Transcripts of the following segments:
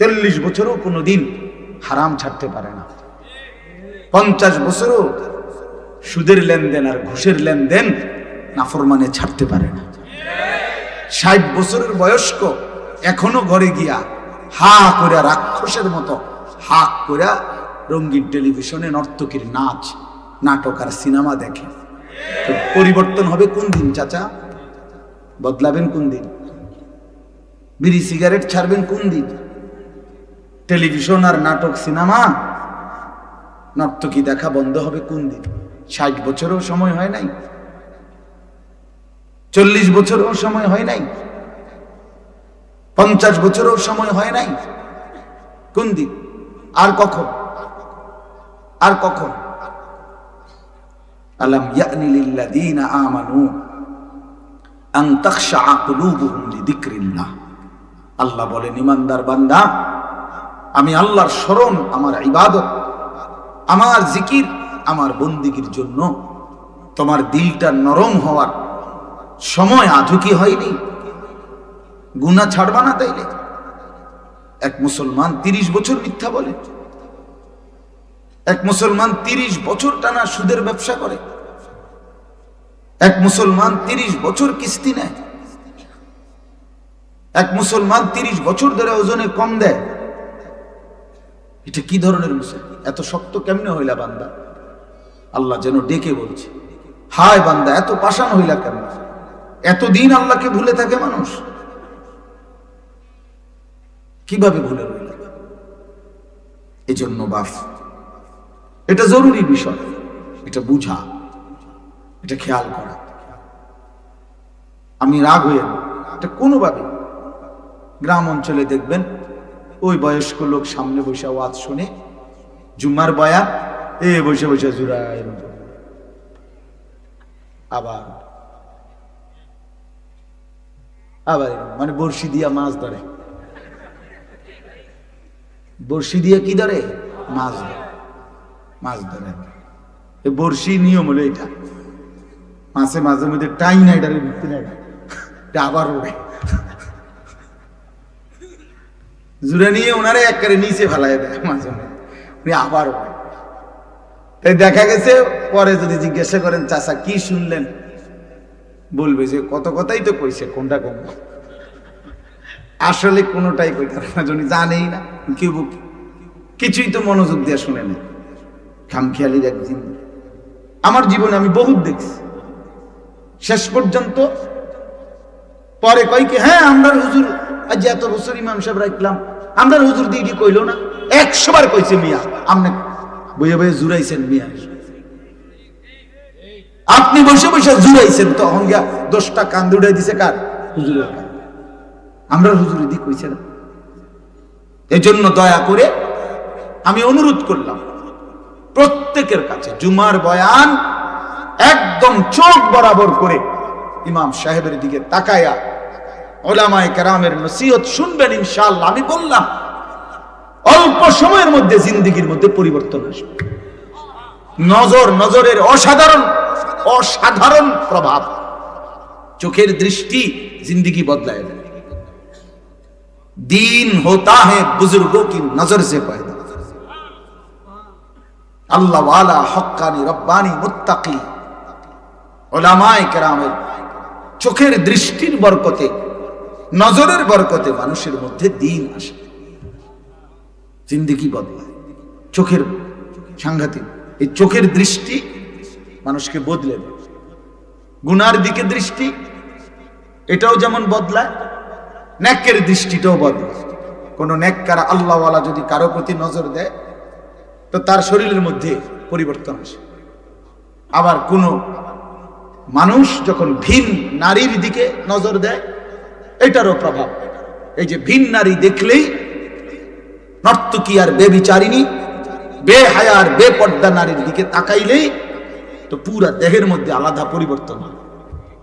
চল্লিশ বছরও কোনো দিন হারাম ছাড়তে পারে না। পঞ্চাশ বছরও সুদের লেনদেন আর ঘুষের লেনদেন নাফরমানে ছাড়তে পারে না। ষাট বছরের বয়স্ক এখনও ঘরে গিয়া হা করে রাক্ষসের মতো হা করে রঙ্গিন টেলিভিশনে নর্তকীর নাচ, নাটক আর সিনেমা দেখে। পরিবর্তন হবে কোন দিন, চাচা? বদলাবেন কোন দিন? বিড়ি সিগারেট ছাড়বেন কোন দিন? টেলিভিশন আর নাটক, সিনেমা? নর্তকী দেখা বন্ধ হবে কোন দিন? ষাট বছরও সময় হয় নাই। চল্লিশ বছরও সময় হয় নাই। পঞ্চাশ বছরও সময় হয় নাই। কোন দিন? আর কখন? আর কখন? আলম ইয়ানি লিল্লাযীনা আমানু আন তাখশা কুলুবুহুম লিযিকরিল্লাহ। আল্লাহ বলেন, ইমানদার বান্দা আমি আল্লাহর স্মরণ, আমার ইবাদত, আমার জিকির, আমার বন্দিগির জন্য। তোমার দিলটা নরম হওয়ার সময় আধু কি হয়নি। গুনা ছাড়বা না তাইলে। এক মুসলমান তিরিশ বছর মিথ্যা বলে। এক মুসলমান তিরিশ বছর টানা সুদের ব্যবসা করে। এক মুসলমান তিরিশ বছর কিস্তি নেয়। এক মুসলমান তিরিশ বছর ধরে ওজনে কম দেয়। এটা কি ধরনের মুসলমান এত শক্ত কেমনে হইলা বান্দা? আল্লাহ যেন ডেকে বলছে, হায় বান্দা, এত পাষাণ হইলা কেন এতদিন আল্লাহকে ভুলে থাকে মানুষ। কীভাবে ভুলে রইল? এজন্য বাপ এটা জরুরি বিষয়, এটা বুঝা, এটা খেয়াল করা। আমি রাগ হয়ে এটা কোনোভাবে গ্রাম অঞ্চলে দেখবেন ওই বয়স্ক লোক সামনে বসে ওয়াজ শুনে, জুম্মার বয়া? এ, বসে বসে জুড়ায় আবার আবার মানে বড়শি দিয়া মাছ ধরে। বড়শি দিয়ে কি ধরে? মাছ ধরে মাছ ধরে। বড়শি নিয়ম হলো এটা। মাছে মাঝে মধ্যে টাই না এটারে ভিত্তি না এটা আবার ওড়ে। জুড়ে নিয়ে ওনারে একবারে নিচে ফেলায় দেয় মাঝে উনি আবার তাই দেখা গেছে, পরে যদি জিজ্ঞাসা করেন, চাচা, কি শুনলেন? বলবে যে, কত কথাই তো কইছে, কোনটা কম আসলে কোনোটাই পারে না উনি জানেই না, কেউ কিছুই তো মনোযোগ দিয়ে শুনে নেই খামখেয়ালির একদিন আমার জীবনে আমি বহুত দেখছি। শেষ পর্যন্ত পরে কয় কি হ্যাঁ আমরা হুজুর, আজ এত বছর ইমাম সাহেব রাখলাম আমরা হুজুর দিদি কইল না? একশো বার কইছে মিয়া। আপনি বইয়ে বইয়ে জুড়াইছেন মিয়া। আপনি বসে বসে জুড়াইছেন তখন গিয়া দশটা কান উড়াই দিছে কার? হুজুরের কান। আমরা হুজুরের দিক কইছে না। এজন্য দয়া করে আমি অনুরোধ করলাম, প্রত্যেকের কাছে জুমার বয়ান একদম চোখ বরাবর করে ইমাম সাহেবের দিকে তাকায়া ওলামায় কেরামের নসিহত শুনবেন আমি বললাম, অল্প সময়ের মধ্যে জিন্দিগির মধ্যে পরিবর্তন আসবে। নজর নজরের অসাধারণ অসাধারণ প্রভাব। চোখের দৃষ্টি জিন্দিগি বদলায় দিন হতা হে বুজুর্গ কি নজর সে পায় আল্লাহ আলা হক্কানি রব্বানি মুত্তাকি। ওলামায় কেরামের চোখের দৃষ্টির বরকতে নজরের বরকতে মানুষের মধ্যে দিন আসে। জিন্দিগি বদলায়। চোখের সাংঘাতিক, এই চোখের দৃষ্টি মানুষকে বদলে দেয়। গুনার দিকে দৃষ্টি, এটাও যেমন বদলায়, ন্যাকের দৃষ্টিটাও বদলায়। কোন ন্যাক্কারা আল্লাহওয়ালা যদি কারও প্রতি নজর দেয়, তো তার শরীরের মধ্যে পরিবর্তন আসে। আবার কোনো মানুষ যখন ভিন নারীর দিকে নজর দেয় এটারও প্রভাব। এই যে ভিন নারী দেখলেই নর্তকী আর বেবিচারিণী, বেহায়ার, বেপর্দা নারীর দিকে তাকাইলেই তো পুরা দেহের মধ্যে আলাদা পরিবর্তন হয়।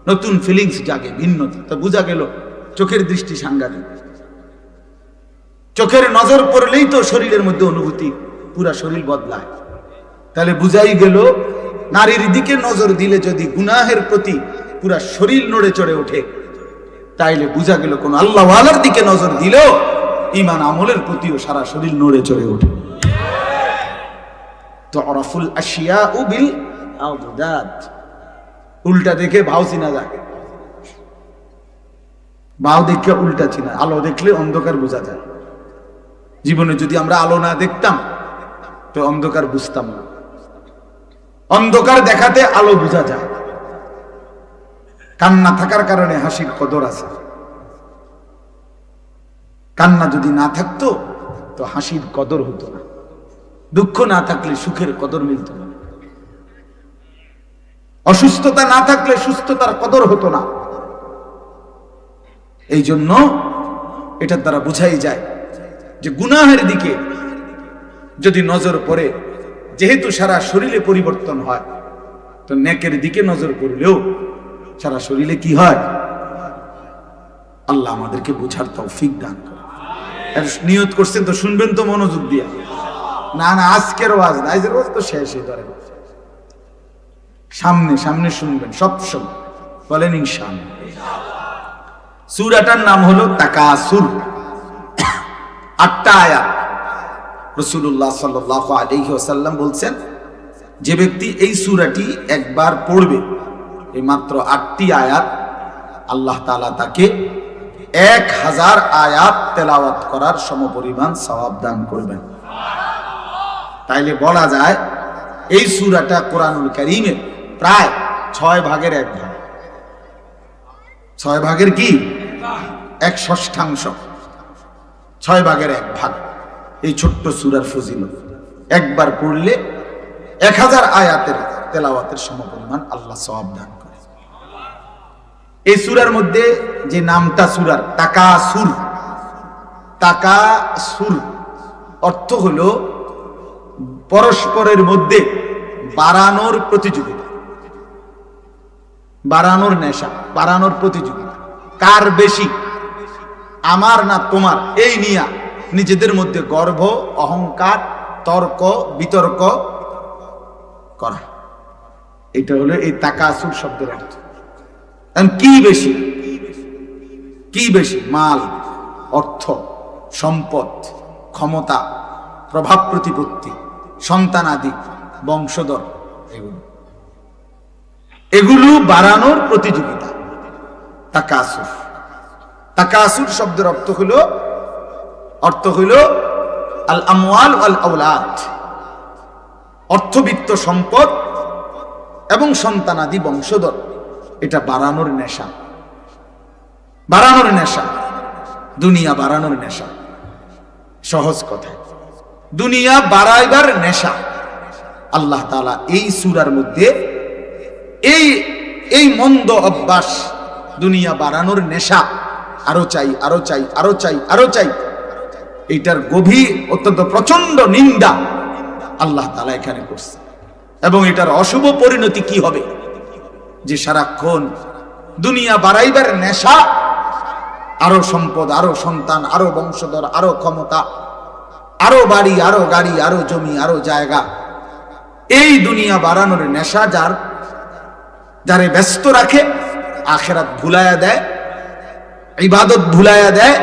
নতুন ফিলিংস জাগে ভিন্নতা তো বোঝা গেল, চোখের দৃষ্টি সাংঘাতিক। চোখের নজর পড়লেই তো শরীরের মধ্যে অনুভূতি, পুরা শরীর বদলায়। তাহলে বুঝাই গেল, নারীর দিকে নজর দিলে যদি গুনাহের প্রতি পুরা শরীর নড়ে চড়ে ওঠে তাইলে বুঝা গেল কোন আল্লাহওয়ালার দিকে নজর দিলেও ইমান আমলের প্রতিও সারা শরীর নড়ে চড়ে ওঠে। আশিয়া উল্টা দেখে ভাও চিনা যায় ভাও দেখে উল্টা চিনা, আলো দেখলে অন্ধকার বোঝা যায়। জীবনে যদি আমরা আলো না দেখতাম, তো অন্ধকার বুঝতাম না। অন্ধকার দেখাতে আলো বোঝা যায়। কান্না থাকার কারণে হাসির কদর আছে। কান্না যদি না থাকতো, তো হাসির কদর হতো না। দুঃখ না থাকলে সুখের কদর মিলত না। অসুস্থতা না থাকলে সুস্থতার কদর হতো না। এই জন্য এটার দ্বারা বোঝাই যায় যে গুনাহের দিকে যদি নজর পড়ে, যেহেতু সারা শরীরে পরিবর্তন হয়, তো নেকের দিকে নজর পড়লেও সারা শরীরে কি হয়? আল্লাহ আমাদেরকে বোঝার তৌফিক দান করে নিয়ত করছেন তো শুনবেন তো মনোযোগ দিয়া। না না, আজকের ওয়াজ না, আজকের ওয়াজ তো শেষই ধরেন। সামনে সামনে শুনবেন, সব সময় বলেন ইনশাআল্লাহ। সুরাটার নাম হলো তাকাসুর। আটটা আয়াত। রসুল্লাহ সাল্লাহ আলহি ওসাল্লাম বলছেন, যে ব্যক্তি এই সুরাটি একবার পড়বে এই মাত্র আটটি আয়াত আল্লাহ তালা তাকে এক হাজার আয়াত তেলাওয়াত করার সমপরিমাণ সওয়াব দান করবেন। তাইলে বলা যায়, এই সুরাটা কোরআনুল করিমের প্রায় ছয় ভাগের এক ভাগ। ছয় ভাগের কি? এক ষষ্ঠাংশ। ছয় ভাগের এক ভাগ। এই ছোট্ট সুরার ফজিল একবার পড়লে এক হাজার আয়াতের তেলাওয়াতের সমপরিমাণ আল্লাহ সওয়াব দান এই সুরার মধ্যে যে নামটা সুরার তাকা সুর তাকা সুর অর্থ হলো পরস্পরের মধ্যে বাড়ানোর প্রতিযোগিতা। বাড়ানোর নেশা, বাড়ানোর প্রতিযোগিতা। কার বেশি? আমার না তোমার? এই নিয়া নিজেদের মধ্যে গর্ব, অহংকার, তর্ক, বিতর্ক করা। এটা হলো এই তাকাসুর শব্দের অর্থ। কি বেশি? কি বেশি? মাল, অর্থ, সম্পদ, ক্ষমতা, প্রভাব প্রতিপত্তি সন্তানাদি বংশধর, এগুলো। এগুলো বাড়ানোর প্রতিযোগিতা। তাকাসুর। তাকাসুর শব্দের অর্থ হলো, অর্থ হইল আল আমওয়াল আল আউলাদ অর্থবিত্ত সম্পদ এবং সন্তানাদি বংশধর। এটা বাড়ানোর নেশা। বাড়ানোর নেশা। দুনিয়া বাড়ানোর নেশা। সহজ কথা। দুনিয়া বাড়াইবার নেশা। আল্লাহ তালা এই সুরার মধ্যে এই এই মন্দ অভ্যাস দুনিয়া বাড়ানোর নেশা। আরও চাই আরও চাই আরও চাই আরও চাই। এইটার গভীর, অত্যন্ত প্রচণ্ড নিন্দা আল্লাহ তালা এখানে করছে। এবং এটার অশুভ পরিণতি কি হবে? যে সারাক্ষণ দুনিয়া বাড়াইবার নেশা, আরও সম্পদ, আরও সন্তান, আরও বংশধর, আরও ক্ষমতা, আরও বাড়ি, আরও গাড়ি, আরও জমি, আরও জায়গা, এই দুনিয়া বাড়ানোর নেশা যার, যারে ব্যস্ত রাখে, আখেরাত ভুলায়া দেয়, ইবাদত ভুলায়া দেয়,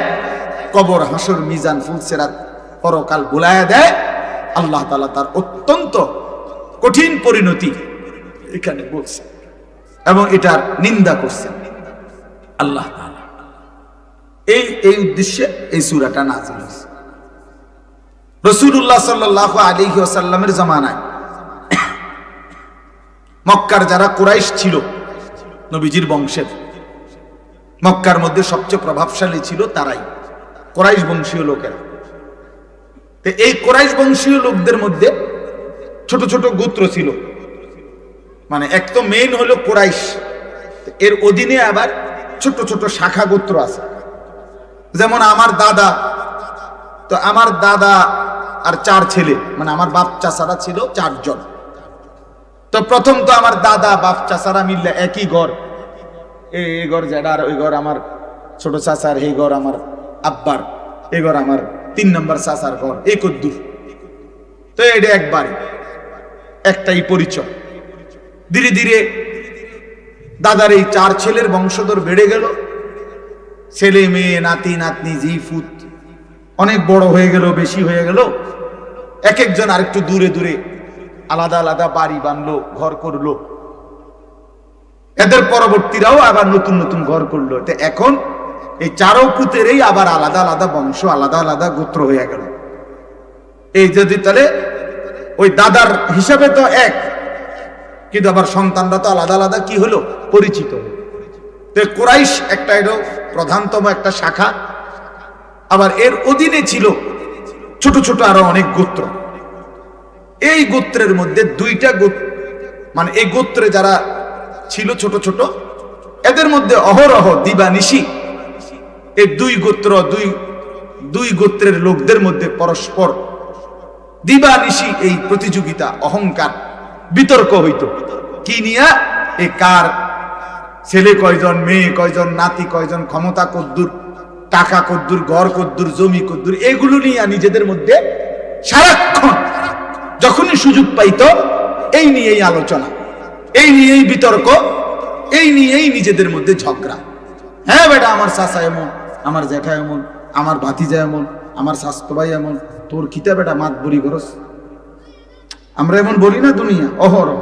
কবর, হাসর, মিজান, ফুলসেরাত, পরকাল ভুলায়া দেয়, আল্লাহ তালা তার অত্যন্ত কঠিন পরিণতি এখানে বলছে। এবং এটার নিন্দা করছেন। আল্লাহ এই এই উদ্দেশ্যে এই সুরাটা নাজিল হয়েছে। রসুল্লাহ সাল্লাহ আলী ওসাল্লামের জমানায় মক্কার যারা কুরাইশ ছিল, নবীজির বংশের, মক্কার মধ্যে সবচেয়ে প্রভাবশালী ছিল তারাই, কোরাইশ বংশীয় লোকেরা। এই কোরাইশ বংশীয় লোকদের মধ্যে ছোট ছোট গোত্র ছিল। মানে এক তো মেইন হলো কোরাইশ। এর অধীনে আবার ছোট ছোট শাখা গোত্র আছে। যেমন আমার দাদা, তো আমার দাদা আর চার ছেলে মানে আমার বাপ চাচারা ছিল চারজন। তো প্রথম তো আমার দাদা, বাপ, চাচারা মিললে একই ঘর। এই ঘর আর ওই ঘর আমার ছোট চাচার, এই ঘর আমার আব্বার, এই ঘর আমার তিন নম্বর চাচার ঘর, এই কদ্দুর। তো এটা একবারে, একটাই পরিচয়। ধীরে ধীরে দাদার এই চার ছেলের বংশধর বেড়ে গেল। ছেলে, মেয়ে, নাতি, নাতনি জি ফুত অনেক বড় হয়ে গেল, বেশি হয়ে গেল। এক একজন আরেকটু দূরে দূরে আলাদা আলাদা বাড়ি বানলো, ঘর করল। এদের পরবর্তীরাও আবার নতুন নতুন ঘর করল। এখন এই চারো পুতেরই আবার আলাদা আলাদা বংশ, আলাদা আলাদা গোত্র হয়ে গেল। এই যদি তাহলে ওই দাদার হিসাবে তো এক কিন্তু আবার সন্তানরা তো আলাদা আলাদা কি হলো? পরিচিত কোরাইশ একটা এলো প্রধানতম একটা শাখা। আবার এর অধীনে ছিল ছোট ছোট আরও অনেক গোত্র। এই গোত্রের মধ্যে দুইটা মানে এই গোত্রে যারা ছিল ছোট ছোট, এদের মধ্যে অহরহ দিবানিশি, এই দুই গোত্র, দুই দুই গোত্রের লোকদের মধ্যে পরস্পর দিবানিশি এই প্রতিযোগিতা, অহংকার বিতর্ক হইত। কি নিয়া? এ কার? ছেলে কয়জন, মেয়ে কয়জন, নাতি কয়জন, ক্ষমতা কদ্দুর, টাকা কদ্দুর, ঘর কদ্দুর, জমি কদ্দুর, এগুলো নিয়ে নিজেদের মধ্যে সারাক্ষণ যখনই সুযোগ পাইত, এই নিয়েই আলোচনা, এই নিয়েই বিতর্ক, এই নিয়েই নিজেদের মধ্যে ঝগড়া। হ্যাঁ বেটা, আমার চাচা এমন, আমার জ্যাঠা এমন, আমার ভাতিজা এমন, আমার স্বাস্থ্য ভাই এমন, তোর কিতা বেটা মাত বুড়ি করস আমরা এমন বলি না দুনিয়া, অহরহ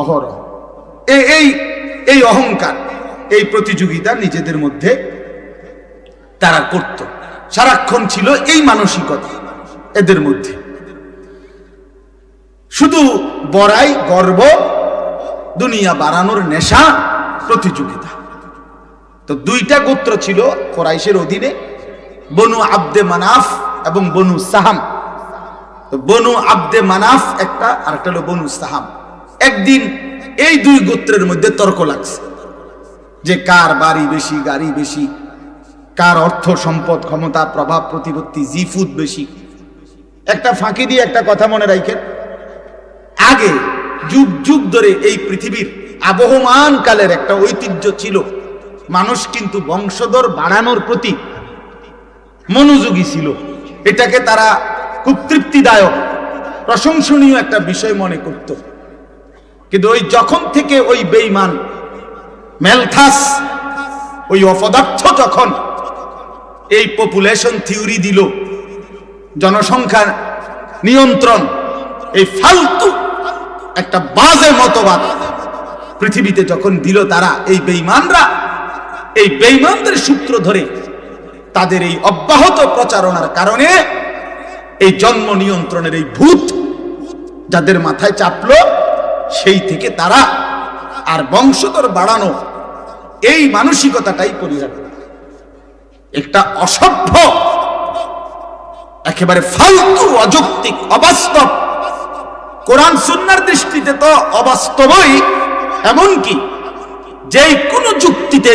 অহরহ। এই এই এই অহংকার, এই প্রতিযোগিতা নিজেদের মধ্যে তারা করত। সারাক্ষণ ছিল এই মানসিকতা এদের মধ্যে। শুধু বড়াই, গর্ব, দুনিয়া বাড়ানোর নেশা প্রতিযোগিতা। তো দুইটা গোত্র ছিল কোরাইশের অধীনে, বনু আব্দে মানাফ এবং বনু সাহাম। বনু আব্দে মানাফ একটা আর একটা হলো বনু সাহাব। একদিন এই দুই গোত্রের মধ্যে তর্ক লাগছে। যে কার বাড়ি বেশি, গাড়ি বেশি, কার অর্থ সম্পদ, ক্ষমতা, প্রভাব, প্রতিপত্তি জিফুত বেশি। একটা ফাঁকি দিয়ে একটা কথা মনে রাখেন। আগে যুগ যুগ ধরে এই পৃথিবীর আবহমান কালের একটা ঐতিহ্য ছিল। মানুষ কিন্তু বংশধর বাড়ানোর প্রতি মনোযোগী ছিল। এটাকে তারা খুব তৃপ্তিদায়ক, প্রশংসনীয় একটা বিষয় মনে করত। কিন্তু ওই যখন থেকে ওই বেইমান মেলথাস, ওই অপদার্থ যখন এই পপুলেশন থিওরি দিল জনসংখ্যা নিয়ন্ত্রণ, এই ফালতু একটা বাজে মতবাদ পৃথিবীতে যখন দিল তারা, এই বেইমানরা এই বেইমানদের সূত্র ধরে তাদের এই অব্যাহত প্রচারণার কারণে এই জন্ম নিয়ন্ত্রণের এই ভূত যাদের মাথায় চাপলো, সেই থেকে তারা আর বংশধর বাড়ানো, এই মানসিকতাটাই পরিহার। একটা অসভ্য, একেবারে ফালতু, অযৌক্তিক, অবাস্তব, কোরআন সুন্নার দৃষ্টিতে তো অবাস্তবই, এমনকি যে কোনো যুক্তিতে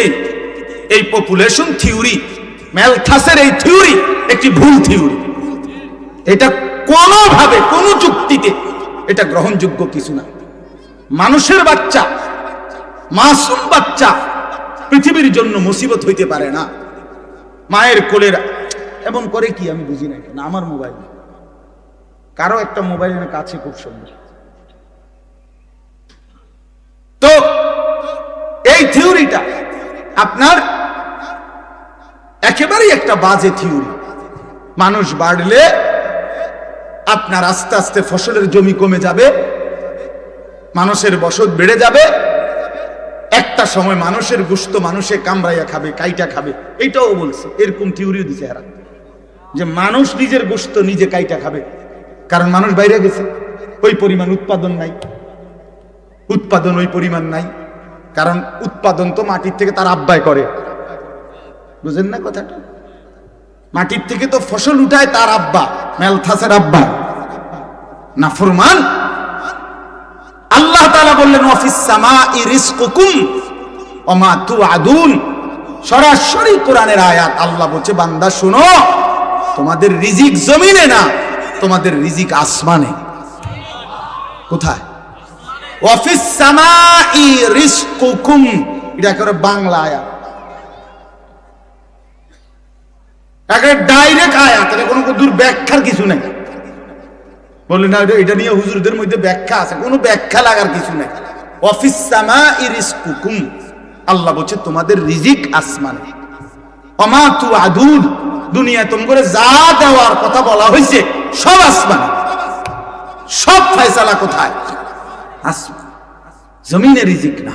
এই পপুলেশন থিওরি ম্যালথাসের এই থিওরি একটি ভুল থিওরি এটা কোনোভাবে, কোনো যুক্তিতে এটা গ্রহণযোগ্য কিছু না। মানুষের বাচ্চা, মাসুম বাচ্চা পৃথিবীর জন্য মুসিবত হইতে পারে না। মায়ের কোলের এমন করে কি আমি বুঝি না আমার মোবাইল কারও একটা মোবাইল কাছে খুব সুন্দর। তো এই থিওরিটা আপনার একেবারেই একটা বাজে থিওরি। মানুষ বাড়লে আপনার আস্তে আস্তে ফসলের জমি কমে যাবে, মানুষের বসত বেড়ে যাবে, একটা সময় মানুষের গুস্ত মানুষে কামড়াইয়া খাবে, কাইটা খাবে। এইটাও বলছে, এরকম থিওরিও দিছে এরা। যে মানুষ নিজের গোস্ত নিজে কাইটা খাবে। কারণ মানুষ বাইরে গেছে, ওই পরিমাণ উৎপাদন নাই। উৎপাদন ওই পরিমাণ নাই। কারণ উৎপাদন তো মাটির থেকে তার আব্বায় করে। বুঝেন না কথাটা? মাটির থেকে তো ফসল উঠায় তার আব্বা, মেলথাসের আব্বা। না ফরমান? আল্লাহ তাআলা বললেন অফিস সামাই রিজকুকুম ওমা তুআদুন সরাসরি কোরআনের আয়াত আল্লাহ বলছে, বান্দা, শুনো, তোমাদের রিজিক জমিনে না, তোমাদের রিজিক আসমানে। কোথায়? অফিস সামাই রিজকুকুম। এটা করে বাংলা আয়াত। একেবারে ডাইরেক্ট আয়াত, এটা কোনো দূর ব্যাখ্যার কিছু নেই। বললেন, না, এটা নিয়ে হুজুরদের মধ্যে ব্যাখ্যা আছে। কোনো ব্যাখ্যা লাগার কিছু নাই। অফিস সামা আল্লাহ বলছে, তোমাদের রিজিক আসমানে। অমা তু আদুল দুনিয়া তোম করে যা দেওয়ার কথা বলা হয়েছে, সব আসমানে। সব ফয়সালা কোথায়? আসমান। জমিনে রিজিক না।